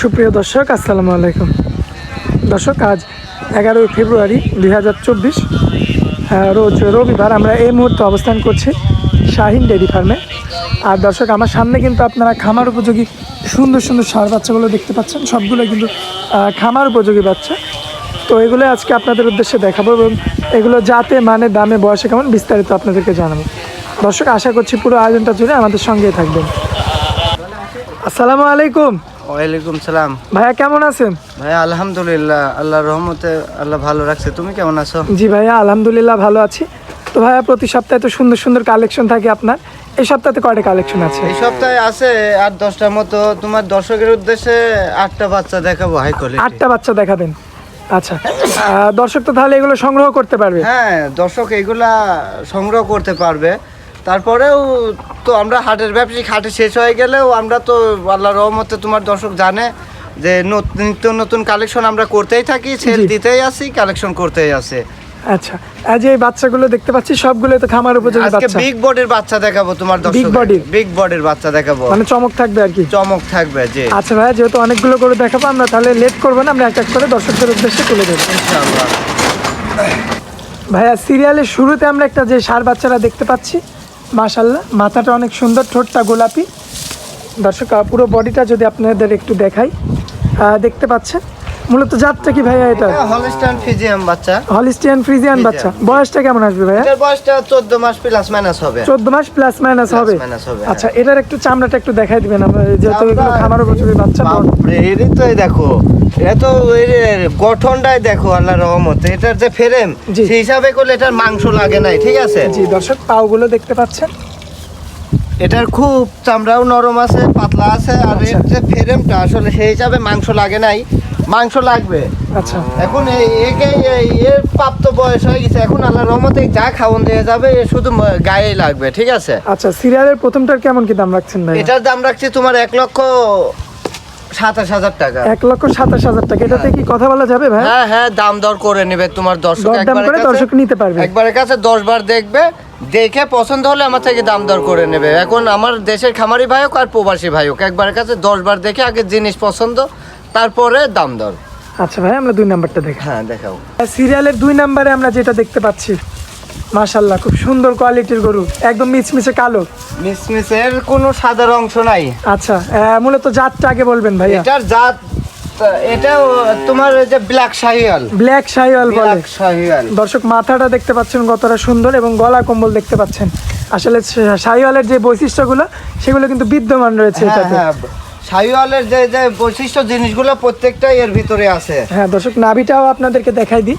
সুপ্রিয় দর্শক, আসসালামু আলাইকুম। দর্শক, আজ এগারোই ফেব্রুয়ারি দুই হাজার চব্বিশ রোজ রবিবার আমরা এই মুহূর্তে অবস্থান করছি শাহিন ডেয়ারি ফার্মে। আর দর্শক, আমার সামনে কিন্তু আপনারা খামার উপযোগী, সুন্দর সুন্দর সার বাচ্চাগুলো দেখতে পাচ্ছেন। সবগুলো কিন্তু খামার উপযোগী বাচ্চা। তো এগুলো আজকে আপনাদের উদ্দেশ্যে দেখাবো এবং এগুলো যাতে মানে দামে, বয়সে কেমন বিস্তারিত আপনাদেরকে জানাব। দর্শক, আশা করছি পুরো আয়োজনটা জুড়ে আমাদের সঙ্গেই থাকবেন। আসসালামু আলাইকুম। ওয়ালাইকুম সালাম। ভাইয়া কেমন আছেন? ভাই আলহামদুলিল্লাহ আল্লাহর রহমতে আল্লাহ ভালো রাখছে। তুমি কেমন আছো? জি ভাইয়া আলহামদুলিল্লাহ ভালো আছি। তো ভাইয়া প্রতি সপ্তাহে তো সুন্দর সুন্দর কালেকশন থাকে আপনার। এই সপ্তাহে কয়টা কালেকশন আছে? এই সপ্তাহে আছে আট দশটার মতো। তোমার দর্শকের উদ্দেশ্যে আটটা বাচ্চা দেখাবো হাই কোয়ালিটি আটটা বাচ্চা দেখাবেন। আচ্ছা দর্শক তো তাহলে এগুলো সংগ্রহ করতে পারবে? হ্যাঁ দর্শক এগুলা সংগ্রহ করতে পারবে। তারপরেও তো আমরা হাটের ব্যবসায়িক হাটে শেষ হয়ে গেলেও আমরা তো আল্লাহর রহমতে তোমার দর্শক জানে যে নত- নিত্য নতুন কালেকশন আমরা করতেই থাকি সেল দিতেই আসি কালেকশন করতেই আছে আচ্ছা আজ এই বাচ্চাগুলো দেখতে পাচ্ছি সবগুলো তো খামার উপযোগী আজকে বিগ বডির বাচ্চা দেখাবো তোমার দর্শক body-র? বিগ বডির বাচ্চা দেখাবো। মানে চমক থাকবে আর কি? চমক থাকবে যে আচ্ছা ভাইয়া যেহেতু অনেকগুলো করে দেখাবো আমরা তাহলে লেট করব না আমরা এক এক করে দর্শকদের উদ্দেশ্যে তুলে দেবো ইনশাআল্লাহ। ভাইয়া সিরিয়ালের শুরুতে আমরা একটা যে সার বাচ্চারা দেখতে পাচ্ছি মাশাল্লাহ মাথাটা অনেক সুন্দর, ঠোঁটটা গোলাপি। দর্শক পুরো বডিটা যদি আপনাদের একটু দেখাই দেখতে পাচ্ছেন? মূলত জাতটা কি ভাইয়া এটা? হলিস্টান ফিজিয়াম বাচ্চা। হলিস্টিয়ান ফ্রিজিয়ান বাচ্চা। বয়সটা কেমন আসবে ভাইয়া? এটার বয়সটা চোদ্দ মাস প্লাস মাইনাস হবে। চোদ্দ মাস প্লাস মাইনাস হবে। হবে, আচ্ছা এটার একটু চামড়াটা একটু দেখাই দিবেন আমরা। যেহেতু এগুলো খামার উপযোগী বাচ্চা এরই তো এই দেখো। এটা তো এর এর গঠনটাই দেখো আল্লাহ রহমতে। এটার যে ফ্রেম। সেই হিসাবে করলে এটার মাংস লাগে নাই ঠিক আছে? জি দর্শক পাওগুলো দেখতে পাচ্ছেন। এটার খুব চামড়াও নরম আছে পাতলা আছে আর এর যে ফ্রেমটা আসলে সেই হিসাবে মাংস লাগে নাই। মাংস লাগবে। আচ্ছা। এখন একে এর প্রাপ্ত বয়স হয়ে গেছে। এখন আল্লাহ রহমতে যা খাওয়ান দিয়ে যাবে এ শুধু গায়েই লাগবে ঠিক আছে? আচ্ছা সিরিয়ালের প্রথমটার কেমন কি দাম রাখছেন ভাই এটার দাম রাখছি তোমার এক লক্ষ সাতাশ হাজার টাকা। এক লক্ষ সাতাশ হাজার টাকা। এটাতে কি কথা বলা যাবে ভাই হ্যাঁ হ্যাঁ দাম দর করে নেবে তোমার দর্শক। দর্শক নিতে পারবে। একবারের কাছে দশ বার দেখবে। দেখে পছন্দ হলে আমার থেকে দাম দর করে নেবে। এখন আমার দেশের খামারি ভাই হোক আর প্রবাসী ভাই হোক একবারের কাছে দশ বার দেখে আগে জিনিস পছন্দ তারপরে দাম দর। আচ্ছা ভাই আমরা দুই নাম্বারটা দেখি। হ্যাঁ দেখাও। সিরিয়ালের দুই নাম্বারে আমরা যেটা দেখতে পাচ্ছি মাশাল্লাহ খুব সুন্দর কোয়ালিটির গরু একদম মিচমিচে কালো। মিসমিসের কোনো সাদার অংশ নাই। আচ্ছা মূলত জাতটা আগে বলবেন ভাইয়া। এটার জাত এটাও তোমার যে ব্ল্যাক শাহিয়াল ব্ল্যাক শাহিওয়াল বলে। ব্ল্যাক শাহিয়াল দর্শক মাথাটা দেখতে পাচ্ছেন কতটা সুন্দর এবং গলা কম্বল দেখতে পাচ্ছেন। আসলে শাহিওয়ালের যে বৈশিষ্ট্যগুলো সেগুলো কিন্তু বিদ্যমান রয়েছে হ্যাঁ এটাতে। হ্যাঁ শাহিওয়ালের যে যে বৈশিষ্ট্য জিনিসগুলো প্রত্যেকটাই এর ভিতরে আছে। হ্যাঁ দর্শক নাভিটাও আপনাদেরকে দেখাই দিই।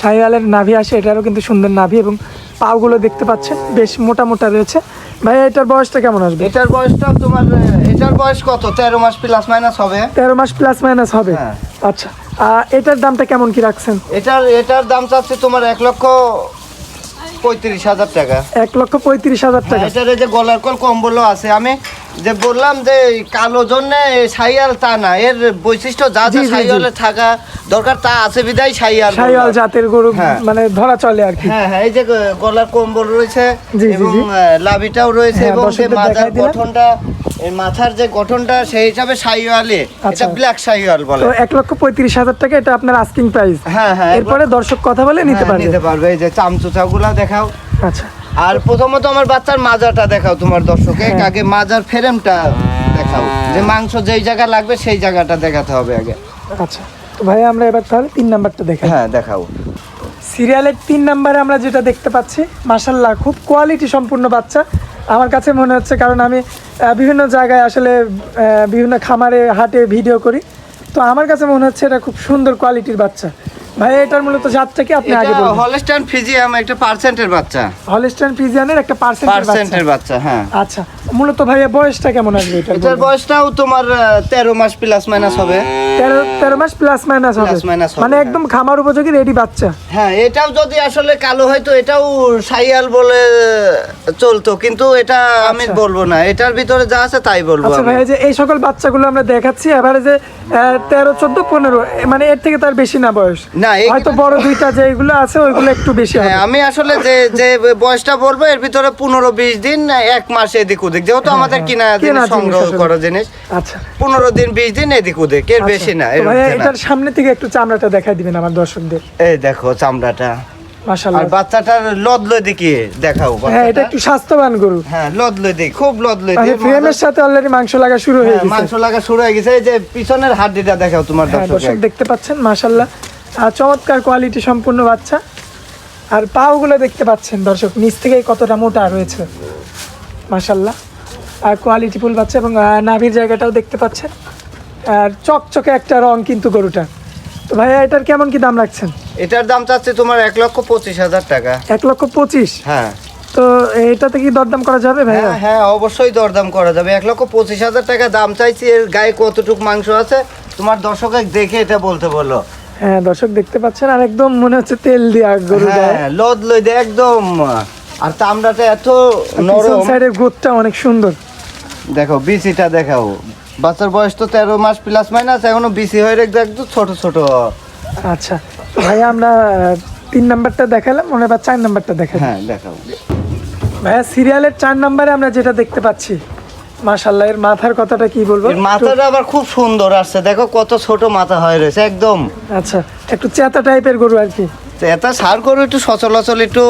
শাহিওয়ালের নাভি আসে এটারও কিন্তু সুন্দর নাভি এবং পাগুলো দেখতে পাচ্ছেন বেশ মোটা মোটা রয়েছে। ভাই এটার বয়সটা কেমন আসবে? এটার বয়সটা তোমার এটার বয়স কত? তেরো মাস প্লাস মাইনাস হবে। তেরো মাস প্লাস মাইনাস হবে? হ্যাঁ। আচ্ছা আহ, এটার দামটা কেমন কি রাখছেন? এটার এটার দাম চাচ্ছে তোমার এক লক্ষ পঁয়ত্রিশ হাজার টাকা। এক লক্ষ পঁয়ত্রিশ হাজার টাকা। এটার এই যে গলার কল কম্বলও আছে। আমি যে বললাম যে কালো জন্য সাইয়াল তা না এর বৈশিষ্ট্য যা যা। সাইয়ালে থাকা দরকার তা আছে বিদায় সাইয়াল শাহিওয়াল জাতের গরু হ্যাঁ। মানে ধরা চলে আর কি। হ্যাঁ হ্যাঁ এই যে গলার কম্বল রয়েছে এবং লাভিটাও রয়েছে হ্যাঁ, এবং যে মাথার গঠনটা এই মাথার যে গঠনটা সেই হিসাবে সাইয়ালে আচ্ছা। এটা ব্ল্যাক সাইয়াল বলে। তো এক লক্ষ পঁয়ত্রিশ হাজার টাকা এটা আপনার আস্কিং প্রাইস হ্যাঁ হ্যাঁ এরপরে দর্শক কথা বলে নিতে হ্যাঁ, পারবে। নিতে পারবে। এই যে চামচুচাগুলা দেখাও। আচ্ছা। আর প্রথমত আমার বাচ্চার মাজাটা দেখাও তোমার দর্শকে। হ্যাঁ। আগে মাজার ফ্রেমটা দেখাও। যে মাংস যেই জায়গা লাগবে সেই জায়গাটা দেখাতে হবে আগে। আচ্ছা তো ভাই আমরা এবার তাহলে তিন নাম্বারটা দেখাই। হ্যাঁ দেখাও। সিরিয়ালের তিন নাম্বারে আমরা যেটা দেখতে পাচ্ছি মাসাল্লাহ খুব কোয়ালিটি সম্পূর্ণ বাচ্চা। আমার কাছে মনে হচ্ছে কারণ আমি বিভিন্ন জায়গায় আসলে বিভিন্ন খামারে হাটে ভিডিও করি। তো আমার কাছে মনে হচ্ছে এটা খুব সুন্দর কোয়ালিটির বাচ্চা। ভাই এটার মূলত জাতটা কি আপনি আগে এটা বলবেন হলস্টাইন ফিজিয়াম একটা পার্সেন্টের বাচ্চা। ফ্রিজিয়ানের একটা পার্সেন্ট পার্সেন্টের বাচ্চা হ্যাঁ। আচ্ছা মূলত ভাইয়া বয়সটা কেমন আসবে এটার এটার বয়সটাও তোমার আহ, তেরো মাস প্লাস মাইনাস হবে। তেরো তেরো মাস প্লাস মাইনাস হবে। মানে হ্যাঁ। একদম খামার উপযোগী রেডি বাচ্চা। হ্যাঁ এটাও যদি আসলে কালো হয়তো এটাও সাইয়াল বলে চলতো। কিন্তু এটা আমি আচ্ছা। বলব না। এটার ভিতরে যা আছে তাই বলব আচ্ছা ভাই যে এই সকল বাচ্চাগুলো আমরা দেখাচ্ছি এবারে যে তেরো চোদ্দ পনেরো মানে এর থেকে তার বেশি না বয়স। না হয়তো বড় দুইটা যেগুলো আছে ওইগুলো একটু বেশি হ্যাঁ, আমি আসলে যে যে বয়সটা বলব এর ভিতরে পনেরো বিশ দিন এক মাস এদিক ওদিক। যেহেতু আমাদের কিনা হ্যাঁ, কেনা সংগ্রহ। করা জিনিস। আচ্ছা। পনেরো দিন বিশ দিন এদিক ওদিক এর বেশি না আচ্ছা। ঊর্ধ্বে না। এটার সামনে থেকে একটু চামড়াটা দেখাই দিবেন আমার দর্শকদের। এই দেখো চামড়াটা। আর বাচ্চাটার লদলই দিকে দেখাও হ্যাঁ এটা একটু স্বাস্থ্যবান গরু। হ্যাঁ দিক খুব দিক ফ্রেমের সাথে অলরেডি মাংস লাগা শুরু হয়ে হ্যাঁ, গেছে। মাংস লাগা শুরু হয়ে গেছে। এই যে পিছনের হাড্ডিটা দেখাও তোমার হ্যাঁ দর্শক দেখতে পাচ্ছেন আর চমৎকার কোয়ালিটি সম্পূর্ণ বাচ্চা। আর পাওগুলো দেখতে পাচ্ছেন দর্শক নিচ থেকেই কতটা মোটা রয়েছে। মাশাল্লাহ আর কোয়ালিটি ফুল বাচ্চা এবং নাভির জায়গাটাও দেখতে পাচ্ছেন। আর চকচকে একটা রং কিন্তু গরুটা তো ভাইয়া এটার কেমন কি দাম রাখছেন? এটার দাম চাচ্ছে তোমার এক লক্ষ পঁচিশ হাজার টাকা। এক লক্ষ পঁচিশ? হ্যাঁ। তো এটাতে কি দরদাম করা যাবে ভাইয়া? হ্যাঁ হ্যাঁ অবশ্যই দরদাম করা যাবে। এক লক্ষ পঁচিশ হাজার টাকা দাম চাইছি এর গায়ে কতটুকু মাংস আছে তোমার দর্শকে দেখে এটা বলতে বলল হ্যাঁ দর্শক দেখতে পাচ্ছেন আর একদম মনে হচ্ছে তেল দিয়া গরু হ্যাঁ লদ লই দে একদম। আর চামড়াটা এত নরম। সাইডের গ্রোথটা অনেক সুন্দর। দেখো বিসিটা দেখাও। বাচ্চার বয়স তো তেরো মাস প্লাস মাইনাস এখনও বিসি হয়ে রেখে একটু ছোট ছোট। আচ্ছা তো ভাইয়া আমরা তিন নাম্বারটা দেখালাম মনে হয় বা চার নাম্বারটা দেখালাম। হ্যাঁ দেখাও ভাইয়া সিরিয়ালের চার নাম্বারে আমরা যেটা দেখতে পাচ্ছি মাশাল্লাহ এর মাথার কথাটা কি বলব? মাথাটা আবার খুব সুন্দর আসছে দেখো কত ছোট মাথা হয়ে রয়েছে একদম। আচ্ছা একটু চেতা টাইপের গরু আর কি। এটা সার করে একটু সচলাচল একটু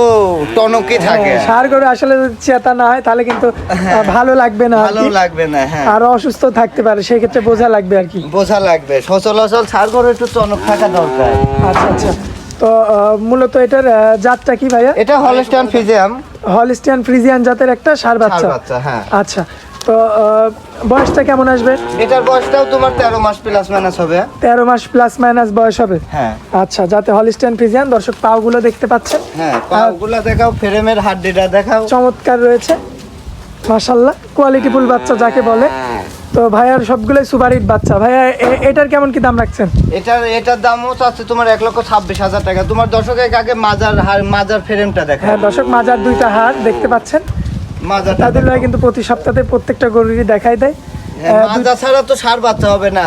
টনকি থাকে। হ্যাঁ, সার গরু আসলে চেতা না হয় তাহলে কিন্তু ভালো লাগবে না ভালো লাগবে না হ্যাঁ। আরও অসুস্থ থাকতে পারে সেই ক্ষেত্রে বোঝা লাগবে আর কি। বোঝা লাগবে। সচলাচল সার করে একটু টনক থাকা দরকার। আচ্ছা আচ্ছা। তো মূলত এটার জাতটা কি ভাইয়া? এটা হলস্টাইন হলিস্টিয়ান ফ্রিজিয়ান জাতের একটা সার সার বাচ্চা। বাচ্চা হ্যাঁ। আচ্ছা। তো বয়সটা কেমন আসবে? এটার বয়সটাও তোমার তেরো মাস প্লাস মাইনাস হবে। তেরো মাস প্লাস মাইনাস বয়স হবে? হ্যাঁ। আচ্ছা যাতে হলিস্টিয়ান ফ্রিজিয়ান দর্শক পাওগুলো দেখতে পাচ্ছেন। হ্যাঁ পাগুলা দেখাও ফ্রেমের হাড্ডিটা দেখাও। চমৎকার রয়েছে। মাশাল্লাহ কোয়ালিটি ফুল বাচ্চা যাকে বলে। তো ভাইয়ার সবগুলোই সুপার হিট বাচ্চা। ভাইয়া এটার কেমন কি দাম রাখছেন? এটার এটার দামও আছে তোমার এক লক্ষ ছাব্বিশ হাজার টাকা। তোমার দর্শকের আগে মাজার হার মাজার ফ্রেমটা দেখা হ্যাঁ দর্শক মাজার দুইটা হার দেখতে পাচ্ছেন। তাদের লয় কিন্তু প্রতি সপ্তাহে প্রত্যেকটা গরুরই দেখাই দেয়। হ্যাঁ, মাজা ছাড়া তো সার বাচ্চা হবে না।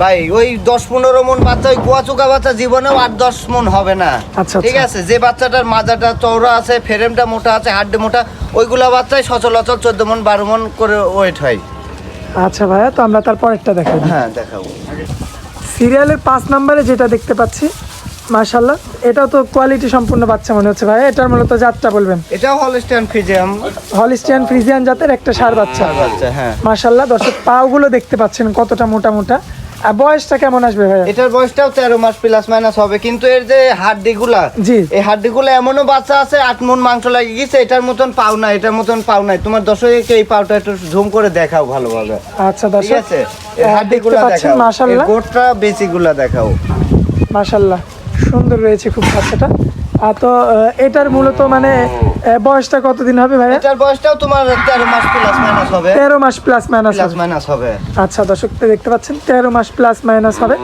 ভাই ওই দশ পনেরো মন বাচ্চা ওই গোয়া চুকা বাচ্চা জীবনেও আট দশ মন হবে না। আচ্ছা, ঠিক আচ্ছা। আছে? যে বাচ্চাটার মাজাটা চৌড়া আছে ফ্রেমটা মোটা আছে হাড্ডে মোটা ওইগুলা বাচ্চাই সচলাচল চোদ্দ মন বারো মন করে ওয়েট হয়। আচ্ছা ভাইয়া তো আমরা তারপর একটা দেখাই হ্যাঁ দেখাবো সিরিয়ালের পাঁচ নম্বরে যেটা দেখতে পাচ্ছি মাশাল্লাহ এটাও তো কোয়ালিটি সম্পূর্ণ বাচ্চা মনে হচ্ছে ভাইয়া এটার মূলত জাতটা বলবেন? এটাও হলস্টাইন ফিজিয়াম হলিস্টিয়ান ফ্রিজিয়ান জাতের একটা সার বাচ্চা। বাচ্চা হ্যাঁ। মাশাল্লাহ দর্শক পাওগুলো দেখতে পাচ্ছেন কতটা মোটা মোটা। আর বয়সটা কেমন আসবে ভাইয়া? এটার বয়সটাও তেরো মাস প্লাস মাইনাস হবে। কিন্তু এর যে হাড্ডিগুলা জি। এই হাড্ডিগুলো এমনও বাচ্চা আছে আট মন মাংস লাগিয়ে গেছে এটার মতন পাও না এটার মতন পাও নাই। তোমার দর্শককে এই পাওটা একটু ঝুম করে দেখাও ভালোভাবে। আচ্ছা ঠিক দর্শক আছে? এর আহ, দেখতে দেখাও। মাশাল্লাহ গোটটা বেশিগুলা দেখাও। মাশাল্লাহ সুন্দর রয়েছে খুব বাচ্চাটা। আর তো এটার মূলত মানে বয়সটা কতদিন হবে ভাইয়া? এটার বয়সটাও তোমার তেরো মাস প্লাস মাইনাস হবে। তেরো মাস প্লাস মাইনাস প্লাস মাইনাস হবে। আচ্ছা দর্শক দেখতে পাচ্ছেন তেরো মাস প্লাস মাইনাস হবে।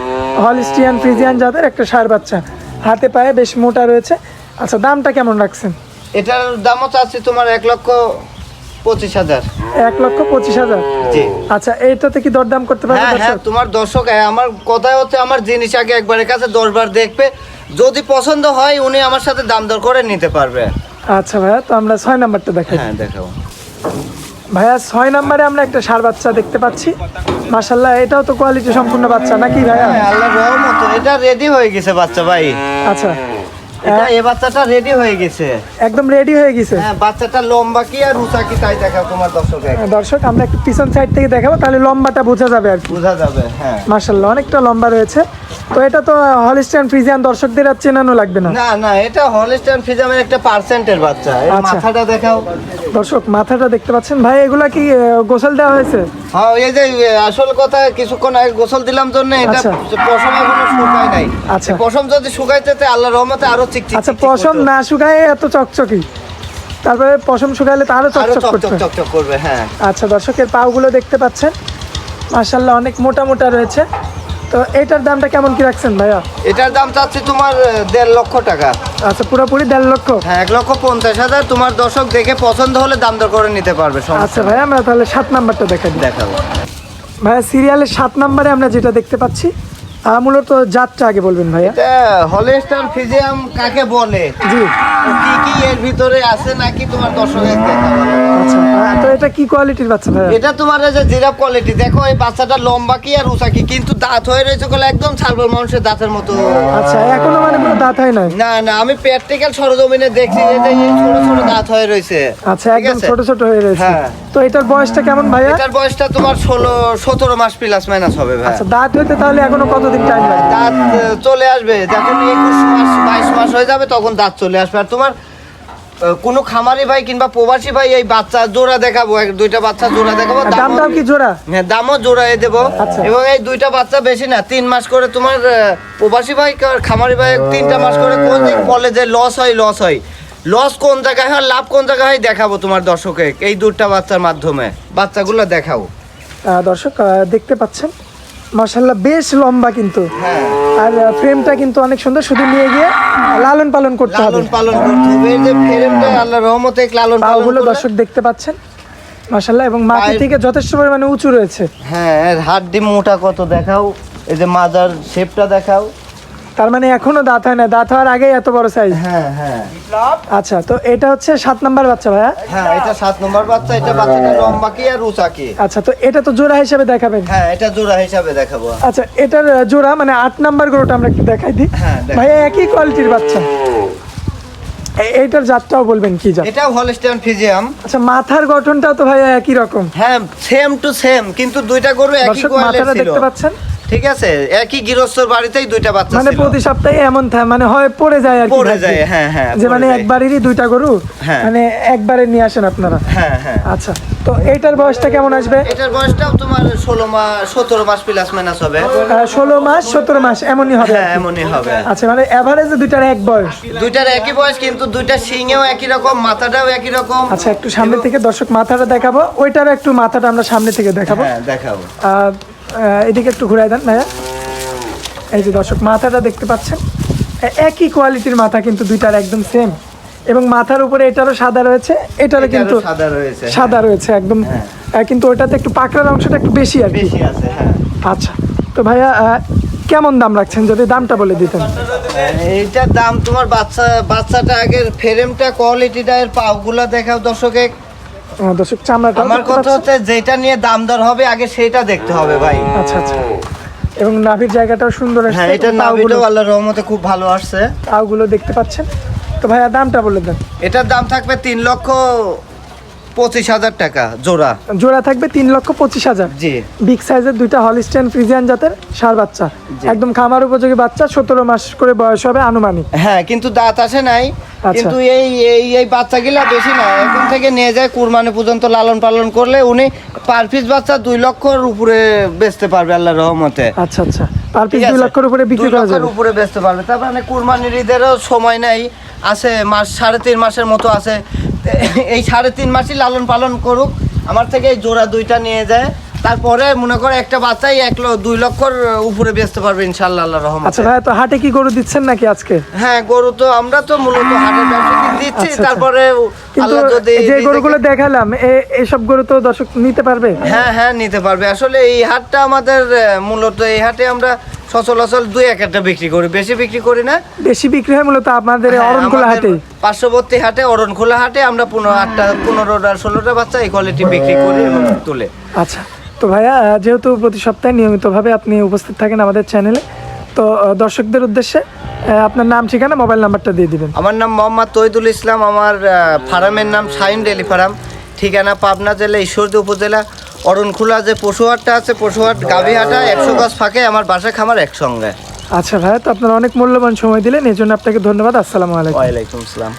হলিস্টিয়ান ফ্রিজিয়ান জাতের একটা সার বাচ্চা। হাতে পায়ে বেশ মোটা রয়েছে। আচ্ছা দামটা কেমন রাখছেন? এটার দামও চাচ্ছি তোমার এক লক্ষ পঁচিশ হাজার। এক লক্ষ পঁচিশ হাজার? জি। আচ্ছা এইটাতে কি দরদাম করতে পারবে হ্যাঁ হ্যাঁ তোমার দর্শক হ্যাঁ, আমার কথাই হচ্ছে আমার জিনিস আগে একবারের কাছে দশবার দেখবে। যদি পছন্দ হয় উনি আমার সাথে দাম দর করে নিতে পারবে। আচ্ছা ভাইয়া তো আমরা ছয় নাম্বারটা দেখাই। হ্যাঁ দেখাও। ভাইয়া ছয় নাম্বারে আমরা একটা সার বাচ্চা দেখতে পাচ্ছি। মাশাল্লাহ এটাও তো কোয়ালিটি সম্পূর্ণ বাচ্চা নাকি ভাইয়া? আল্লাহ রহমত এটা রেডি হয়ে গেছে বাচ্চা ভাই। আচ্ছা। এটা এই বাচ্চাটা রেডি হয়ে গেছে। একদম রেডি হয়ে গেছে। হ্যাঁ বাচ্চাটা লম্বা কি আর উঁচা কি তাই দেখাও তোমার দর্শকে দর্শক আমরা একটু পিছন সাইড থেকে দেখাবো তাহলে লম্বাটা বোঝা যাবে আর বোঝা যাবে হ্যাঁ। অনেকটা লম্বা রয়েছে। তো এটা তো ফ্রিজিয়ান দর্শকদের আর চেনানো লাগবে না। না না এটা হলস্টাইন একটা পার্সেন্টের বাচ্চা। আচ্ছা। মাথাটা দেখাও। দর্শক মাথাটা দেখতে পাচ্ছেন। ভাই এগুলা কি গোসল দেওয়া হয়েছে? হ্যাঁ এই যে আসল কথা কিছুক্ষণ আগে গোসল দিলাম জন্য এটা আচ্ছা। পশম এখনও শুকায় নাই। আচ্ছা। পশম যদি শুকাইতে আল্লাহ রহমতে আরও চিকচিক আচ্ছা পশম না শুকায় এত চকচকি। তারপরে পশম শুকাইলে তো আরও আরও চকচক চকচক চকচক করবে হ্যাঁ। আচ্ছা দর্শকের পাগুলো দেখতে পাচ্ছেন। মাশাল্লাহ অনেক মোটা মোটা রয়েছে। তো এটার দামটা কেমন কি রাখছেন ভাইয়া? এটার দাম চাচ্ছি তোমার দেড় লক্ষ টাকা। আচ্ছা পুরোপুরি দেড় লক্ষ? হ্যাঁ এক লক্ষ পঞ্চাশ হাজার। তোমার দর্শক দেখে পছন্দ হলে দাম দর করে নিতে পারবে আচ্ছা ভাইয়া আমরা তাহলে সাত নাম্বারটা দেখাই দেখাবো। ভাইয়া সিরিয়ালের সাত নাম্বারে আমরা যেটা দেখতে পাচ্ছি মূলত জাতটা আগে বলবেন ভাইয়া। হলেস্টার ফিজিয়াম কাকে বলে? জি। কি কি এর ভিতরে আছে নাকি তোমার দর্শকের দেখাবো আচ্ছা তো এটা কি কোয়ালিটির বাচ্চা ভাইয়া? এটা তোমার যে জিরাফ কোয়ালিটি দেখো এই বাচ্চাটা লম্বা কি আর উঁচা কি কিন্তু দাঁত হয়ে রয়েছে বলে একদম মানুষের দাঁতের মতো। আচ্ছা এখনও মানে কোনো দাঁত হয় নাই? না না আমি প্র্যাকটিক্যাল সরজমিনে দেখছি যে এই ছোট ছোট দাঁত হয়ে রয়েছে। আচ্ছা একদম ছোট ছোট হয়ে রয়েছে। হ্যাঁ। তো এটার বয়সটা কেমন ভাইয়া? এটার বয়সটা তোমার ষোলো সতেরো মাস প্লাস মাইনাস হবে ভাই আচ্ছা দাঁত হইতে তাহলে এখনও কতদিন টাইম লাগবে দাঁত চলে আসবে। একুশ মাস বাইশ মাস হয়ে যাবে তখন দাঁত চলে আসবে। আর তোমার কোনো খামারি ভাই কিংবা প্রবাসী ভাই এই বাচ্চা জোড়া দেখাবো এক দুইটা বাচ্চা জোড়া দেখাবো দামও- দামটাও কি জোড়া? হ্যাঁ দামও জোড়াই দেবো। আচ্ছা। এবং এই দুইটা বাচ্চা বেশি না তিন মাস করে তোমার প্রবাসী ভাই আর খামারি ভাই তিনটা মাস করে কোন দিক বলে যে লস হয় লস হয়। লস কোন জায়গায় হয় লাভ কোন জায়গায় হয় দেখাবো তোমার দর্শকে এই দুটা বাচ্চার মাধ্যমে। বাচ্চাগুলো দেখাও। দর্শক দেখতে পাচ্ছেন। মার্শাল্লাহ বেশ লম্বা কিন্তু। হ্যাঁ। আর ফ্রেমটা কিন্তু অনেক সুন্দর শুধু নিয়ে গিয়ে লালন পালন করতে হবে। লালন পালন করতে হবে। এই যে ফ্রেমটা আল্লাহ রহমতে লালন পালন পাগুলো দর্শক দেখতে পাচ্ছেন। মার্শাল্লাহ এবং মাটি থেকে যথেষ্ট পরিমাণে উঁচু রয়েছে। হ্যাঁ হাড্ডি মোটা কত দেখাও। এই যে মাদার শেপটা দেখাও। তার মানে এখনও দাঁত হয় না দাঁত হওয়ার আগেই এত বড় সাইজ হ্যাঁ হ্যাঁ। আচ্ছা তো এটা হচ্ছে সাত নাম্বার বাচ্চা ভাইয়া? হ্যাঁ এটা সাত নম্বর বাচ্চা এটা বাচ্চাটা লম্বা কি আর উঁচা কি? আচ্ছা তো এটা তো জোড়া হিসেবে দেখাবেন? হ্যাঁ এটা জোড়া হিসাবে দেখাবো। আচ্ছা এটার জোড়া মানে আট নাম্বার গরুটা আমরা একটু দেখাই দিই। হ্যাঁ, ভাইয়া একই কোয়ালিটির বাচ্চা। এইটার জাতটাও বলবেন কি জাত? এটাও হলস্টাইন ফিজিয়াম আচ্ছা মাথার গঠনটাও তো ভাইয়া একই রকম। হ্যাঁ সেম টু সেম কিন্তু দুইটা গরু একই দর্শক কোয়ালিটি মাথাটা ছিল। দেখতে পাচ্ছেন? ঠিক আছে? একই গৃহস্থর বাড়িতেই দুইটা বাচ্চা মানে প্রতি সপ্তাহে এমন থাকে মানে হয় পড়ে যায় আর পড়ে যায় হ্যাঁ হ্যাঁ যে মানে একবারেরই দুইটা গরু হ্যাঁ। মানে একবারে নিয়ে আসেন আপনারা। হ্যাঁ হ্যাঁ। আচ্ছা তো বয়সটা কেমন আসবে? এটার বয়সটাও তোমার ষোলো মাস সতেরো মাস প্লাস মাইনাস হবে। ষোলো মাস সতেরো মাস এমনই হবে হ্যাঁ এমনই হবে। আচ্ছা মানে এভারেজে দুইটার এক বয়স। দুইটার একই বয়স কিন্তু দুইটা সিংয়েও একই রকম মাথাটাও একই রকম। আচ্ছা একটু সামনে থেকে দর্শক মাথাটা দেখাবো ওইটারও একটু মাথাটা আমরা সামনে থেকে দেখাবো। হ্যাঁ দেখাবো। এদিকে একটু ঘুরাই দেন ভাইয়া। এই যে দর্শক মাথাটা দেখতে পাচ্ছেন? একই কোয়ালিটির মাথা কিন্তু দুইটার একদম সেম এবং মাথার উপরে এটারও সাদা রয়েছে এটারও কিন্তু সাদা রয়েছে সাদা রয়েছে একদম হ্যাঁ। কিন্তু ওটাতে একটু পাকড়ার অংশটা একটু বেশি আর বেশি আছে হ্যাঁ। আচ্ছা তো ভাইয়া কেমন দাম রাখছেন? যদি দামটা বলে দিতেন। এইটার দাম তোমার বাচ্চা বাচ্চাটা আগের ফ্রেমটা কোয়ালিটিটা এর পাওগুলা দেখাও দর্শকে দর্শক চামড়াটা আমার কথা হচ্ছে যেটা নিয়ে দাম দর হবে আগে সেটা দেখতে হবে ভাই। আচ্ছা আচ্ছা। এবং নাভির জায়গাটাও সুন্দর আসছে হ্যাঁ এটার নাভিটাও আল্লাহর রহমতে খুব ভালো আসছে। পাগুলো দেখতে পাচ্ছেন। তো ভাইয়া দামটা বলে দেন। এটার দাম থাকবে তিন লক্ষ পঁচিশ হাজার টাকা জোড়া। জোড়া থাকবে তিন লক্ষ পঁচিশ হাজার। জি। বিগ সাইজের দুইটা হলিস্টেন ফ্রিজিয়ান জাতের সার বাচ্চা। একদম খামার উপযোগী বাচ্চা সতেরো মাস করে বয়স হবে আনুমানিক। হ্যাঁ কিন্তু দাঁত আসে নাই। আচ্ছা। কিন্তু এই এই এই বাচ্চাগুলা বেশি না। এখন থেকে নিয়ে যায় কুরবানি পর্যন্ত লালন পালন করলে উনি পার পিস বাচ্চা দুই লক্ষর উপরে বেচতে পারবে আল্লাহর রহমতে। আচ্ছা আচ্ছা। পার পিস দুই? লক্ষের উপরে বিক্রি করা যাবে। উপরে বেচতে পারবে। তার মানে কুরবানির ঈদেরও সময় নেই। আছে মাস সাড়ে তিন মাসের মতো আছে। এই সাড়ে তিন মাসই লালন পালন করুক আমার থেকে এই জোড়া দুইটা নিয়ে যায়। তারপরে মনে করে একটা বাচ্চাই এক দুই লক্ষর উপরে বেচতে পারবে ইনশাল্লাহ আল্লাহ আচ্ছা রহমতে ভাইয়া তো হাটে কি গরু দিচ্ছেন নাকি আজকে? হ্যাঁ গরু তো আমরা তো মূলত হাটে দিচ্ছি আচ্ছা, আচ্ছা। তারপরে আল্লাহ যদি যে গরুগুলো দেখালাম এসব গরু তো দর্শক নিতে পারবে? হ্যাঁ হ্যাঁ নিতে পারবে। আসলে এই হাটটা আমাদের মূলত এই হাটে আমরা সচলাচল দুই এক একটা বিক্রি করি। বেশি বিক্রি করি না। বেশি বিক্রি হয় মূলত আপনাদের হ্যাঁ, অরণখোলা হাটে? পার্শ্ববর্তী হাটে অরণখোলা হাটে আমরা পনেরো আটটা পনেরোটা ষোলোটা বাচ্চা এই কোয়ালিটি বিক্রি করি এবং তুলে। আচ্ছা তো ভাইয়া যেহেতু প্রতি সপ্তাহে নিয়মিতভাবে আপনি উপস্থিত থাকেন আমাদের চ্যানেলে তো দর্শকদের উদ্দেশ্যে আপনার নাম ঠিকানা মোবাইল নাম্বারটা দিয়ে দিবেন। আমার নাম মোহাম্মদ তৈদুল ইসলাম আমার ফার্মের নাম শাইন ডেলি ফার্ম ঠিকানা পাবনা জেলা ঈশ্বরদী উপজেলা অরণখোলা যে পশুহাটটা আছে পশুহাট গাভীহাটা একশো গাছ ফাঁকে আমার বাসা খামার একসঙ্গে। আচ্ছা ভাই তো আপনার অনেক মূল্যবান সময় দিলেন এই জন্য আপনাকে ধন্যবাদ আসসালামু আলাইকুম। ওয়ালাইকুম আসসালাম।